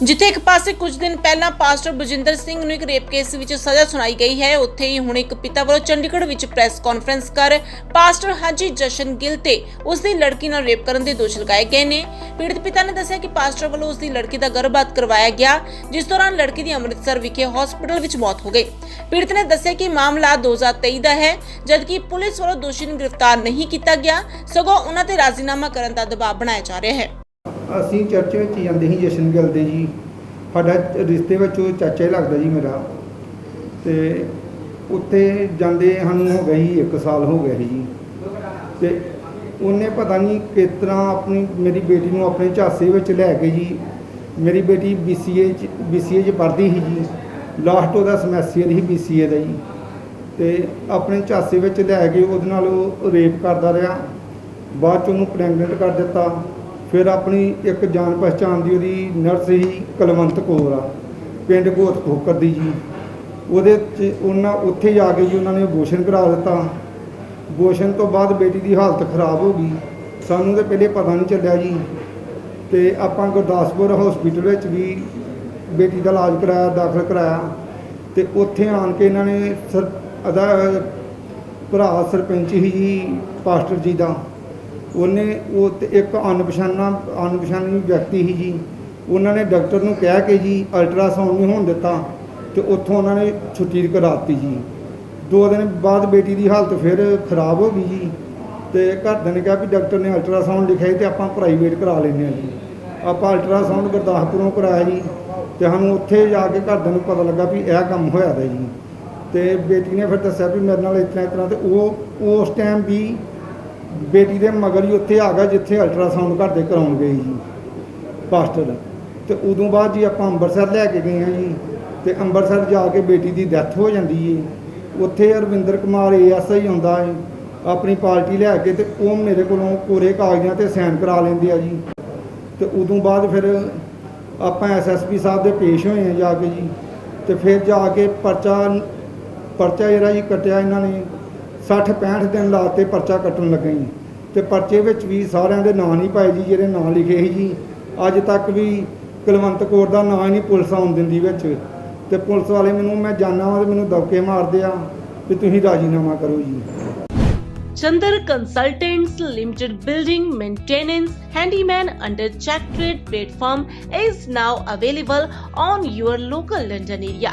ਜਿੱਥੇ ਇੱਕ ਪਾਸੇ ਕੁਝ ਦਿਨ ਪਹਿਲਾਂ ਪਾਸਟਰ ਬਜਿੰਦਰ ਸਿੰਘ ਨੂੰ ਇੱਕ ਰੇਪ ਕੇਸ ਵਿੱਚ ਸਜ਼ਾ ਸੁਣਾਈ ਗਈ ਹੈ, ਉੱਥੇ ਹੀ ਹੁਣ ਇੱਕ ਪਿਤਾ ਵੱਲੋਂ ਚੰਡੀਗੜ੍ਹ ਵਿੱਚ ਪ੍ਰੈਸ ਕਾਨਫਰੰਸ ਕਰ ਪਾਸਟਰ ਹਾਜੀ ਜਸ਼ਨ ਗਿੱਲ ਤੇ ਉਸ ਦੀ ਲੜਕੀ ਨਾਲ ਰੇਪ ਕਰਨ ਦੇ ਦੋਸ਼ ਲਗਾਏ ਗਏ ਨੇ। ਪੀੜਤ ਪਿਤਾ ਨੇ ਦੱਸਿਆ ਕਿ ਪਾਸਟਰ ਵੱਲੋਂ ਉਸ ਦੀ ਲੜਕੀ ਦਾ ਗਰਭਪਾਤ ਕਰਵਾਇਆ ਗਿਆ, ਜਿਸ ਦੌਰਾਨ ਲੜਕੀ ਦੀ ਅੰਮ੍ਰਿਤਸਰ ਵਿਖੇ ਹਸਪਤਾਲ ਵਿੱਚ ਮੌਤ ਹੋ ਗਈ। ਪੀੜਤ ਨੇ ਦੱਸਿਆ ਕਿ ਮਾਮਲਾ 2023 ਦਾ ਹੈ, ਜਦਕਿ ਪੁਲਿਸ ਵੱਲੋਂ ਦੋਸ਼ੀ ਨੂੰ ਗ੍ਰਿਫਤਾਰ ਨਹੀਂ ਕੀਤਾ ਗਿਆ, ਸਗੋਂ ਉਹਨਾਂ ਤੇ ਰਾਜ਼ੀਨਾਮਾ ਕਰਨ ਦਾ ਦਬਾਅ ਬਣਾਇਆ ਜਾ ਰਿਹਾ ਹੈ। ਅਸੀਂ ਚਰਚ ਵਿੱਚ ਹੀ ਜਾਂਦੇ ਸੀ, ਜਸ਼ਨ ਗਿੱਲ ਦੇ ਜੀ। ਸਾਡਾ ਰਿਸ਼ਤੇ ਵਿੱਚ ਉਹ ਚਾਚਾ ਹੀ ਲੱਗਦਾ ਜੀ ਮੇਰਾ। ਤੇ ਉੱਥੇ ਜਾਂਦੇ ਸਾਨੂੰ ਹੋ ਗਈ ਇੱਕ ਸਾਲ ਹੋ ਗਿਆ ਸੀ ਜੀ। ਤੇ ਉਹਨੇ ਪਤਾ ਨਹੀਂ ਕਿਸ ਤਰ੍ਹਾਂ ਆਪਣੀ, ਮੇਰੀ ਬੇਟੀ ਨੂੰ ਆਪਣੇ ਝਾਸੇ ਵਿੱਚ ਲੈ ਕੇ ਜੀ। ਮੇਰੀ ਬੇਟੀ BCA ਚ BCA ਚ ਪੜ੍ਹਦੀ ਸੀ ਜੀ। ਲਾਸਟ ਉਹਦਾ ਸਮੈਸਟਰ ਸੀ BCA ਦਾ ਜੀ। ਤੇ ਆਪਣੇ ਝਾਸੇ ਵਿੱਚ ਲੈ ਕੇ ਉਹਦੇ ਨਾਲ ਉਹ ਰੇਪ ਕਰਦਾ ਰਿਹਾ। ਬਾਅਦ ਚ ਉਹਨੂੰ ਪ੍ਰੈਗਨੈਂਟ ਕਰ ਦਿੱਤਾ। ਫਿਰ ਆਪਣੀ ਇੱਕ ਜਾਣ ਪਛਾਣ ਦੀ ਉਹਦੀ ਨਰਸ ਸੀ ਕਲਵੰਤ ਕੌਰ ਆ, ਪਿੰਡ ਗੋਤ ਖੋਕਰ ਦੀ ਜੀ। ਉਹਦੇ ਚ ਉਹਨਾਂ ਉੱਥੇ ਜਾ ਕੇ ਜੀ ਉਹਨਾਂ ਨੇ ਅਬੋਰਸ਼ਨ ਕਰਾ ਦਿੱਤਾ। ਅਬੋਰਸ਼ਨ ਤੋਂ ਬਾਅਦ ਬੇਟੀ ਦੀ ਹਾਲਤ ਖਰਾਬ ਹੋ ਗਈ। ਸਾਨੂੰ ਤਾਂ ਪਹਿਲੇ ਪਤਾ ਨਹੀਂ ਚੱਲਿਆ ਜੀ। ਤੇ ਆਪਾਂ ਗੁਰਦਾਸਪੁਰ ਹਸਪੀਟਲ ਵਿੱਚ ਵੀ ਬੇਟੀ ਦਾ ਇਲਾਜ ਕਰਾਇਆ, ਦਾਖਲ ਕਰਾਇਆ। ਤੇ ਉੱਥੇ ਆਣ ਕੇ ਇਹਨਾਂ ਨੇ ਸਰ, ਅਦਾ, ਭਰਾ ਸਰਪੰਚ ਹੀ ਜੀ, ਪਾਸਟਰ ਜੀ ਦਾ। ਉਹਨੇ ਉਹ ਤੇ ਇੱਕ ਅਣਪਛਾਨਾ ਅਣਪਛਾਣੀ ਵਿਅਕਤੀ ਸੀ ਜੀ। ਉਹਨਾਂ ਨੇ ਡਾਕਟਰ ਨੂੰ ਕਹਿ ਕੇ ਜੀ ਅਲਟਰਾਸਾਊਂਡ ਨਹੀਂ ਹੋਣ ਦਿੱਤਾ ਤੇ ਉੱਥੋਂ ਉਹਨਾਂ ਨੇ ਛੁੱਟੀ ਕਰਾਤੀ ਜੀ। ਦੋ ਦਿਨ ਬਾਅਦ ਬੇਟੀ ਦੀ ਹਾਲਤ ਫਿਰ ਖਰਾਬ ਹੋ ਗਈ ਜੀ ਤੇ ਘਰਦਿਆਂ ਨੇ ਕਿਹਾ ਵੀ ਡਾਕਟਰ ਨੇ ਅਲਟਰਾਸਾਊਂਡ ਲਿਖਿਆ ਸੀ ਤੇ ਆਪਾਂ ਪ੍ਰਾਈਵੇਟ ਕਰਾ ਲੈਂਦੇ ਹਾਂ ਜੀ। ਆਪਾਂ ਅਲਟਰਾਸਾਊਂਡ ਗੁਰਦਾਸਪੁਰੋਂ ਕਰਾਇਆ ਜੀ ਤੇ ਸਾਨੂੰ ਉੱਥੇ ਜਾ ਕੇ ਘਰਦਿਆਂ ਨੂੰ ਪਤਾ ਲੱਗਾ ਵੀ ਇਹ ਕੰਮ ਹੋਇਆ ਦਾ ਜੀ। ਤੇ ਬੇਟੀ ਨੇ ਫਿਰ ਦੱਸਿਆ ਵੀ ਮੇਰੇ ਨਾਲ ਇਸ ਤਰ੍ਹਾਂ ਇਸ ਤੇ ਉਹ, ਉਸ ਟਾਈਮ ਵੀ ਬੇਟੀ ਦੇ ਮਗਰ ਹੀ ਉੱਥੇ ਆ ਗਿਆ ਜਿੱਥੇ ਅਲਟਰਾਸਾਊਂਡ ਘਰ ਦੇ ਕਰਾਉਣ ਗਏ ਜੀ ਪਾਸਟਰ। ਤੇ ਉਦੋਂ ਬਾਅਦ ਜੀ ਆਪਾਂ ਅੰਮ੍ਰਿਤਸਰ ਲੈ ਕੇ ਗਏ ਹਾਂ ਜੀ। ਤੇ ਅੰਮ੍ਰਿਤਸਰ ਜਾ ਕੇ ਬੇਟੀ ਦੀ ਡੈਥ ਹੋ ਜਾਂਦੀ ਏ। ਉੱਥੇ ਅਰਵਿੰਦਰ ਕੁਮਾਰ ਏਐਸਆਈ ਆਉਂਦਾ ਏ। ਆਪਣੀ ਪਾਰਟੀ ਲੈ ਕੇ ਤੇ ਉਹ ਮੇਰੇ ਕੋਲੋਂ ਕੋਰੇ ਕਾਗਜ਼ਾਂ ਤੇ ਸਾਈਨ ਕਰਾ ਲੈਂਦੇ ਆ ਜੀ। ਤੇ ਉਦੋਂ ਬਾਅਦ ਫਿਰ ਆਪਾਂ ਐਸਐਸਪੀ ਸਾਹਿਬ ਦੇ ਪੇਸ਼ ਹੋਏ ਆ ਜਾ ਕੇ ਜੀ। ਤੇ ਫਿਰ ਜਾ ਕੇ ਪਰਚਾ ਪਰਚਾ ਜਿਹੜਾ ਜੀ ਕੱਟਿਆ ਇਹਨਾਂ ਨੇ। 60 65 ਦਿਨ ਲਾਤੇ ਪਰਚਾ ਕੱਟਣ ਲੱਗੇ ਜੀ ਤੇ ਪਰਚੇ ਵਿੱਚ ਵੀ ਸਾਰਿਆਂ ਦੇ ਨਾਂ ਨਹੀਂ ਪਾਏ ਜੀ ਜਿਹੜੇ ਨਾਂ ਲਿਖੇ ਸੀ ਜੀ ਅੱਜ ਤੱਕ ਵੀ ਕੁਲਵੰਤ ਕੌਰ ਦਾ ਨਾਂ ਹੀ ਨਹੀਂ ਪੁਲਿਸ ਆਉਣ ਦਿੰਦੀ ਵਿੱਚ ਤੇ ਪੁਲਿਸ ਵਾਲੇ ਮੈਨੂੰ ਮੈਂ ਜਾਣਾ ਵਾ ਤੇ ਮੈਨੂੰ ਦਬਕੇ ਮਾਰਦੇ ਆ ਤੇ ਤੁਸੀਂ ਰਾਜੀਨਾਮਾ ਕਰੋ ਜੀ Chandar Consultants Limited Building Maintenance Handyman under Check Trade platform is now available on your local London area.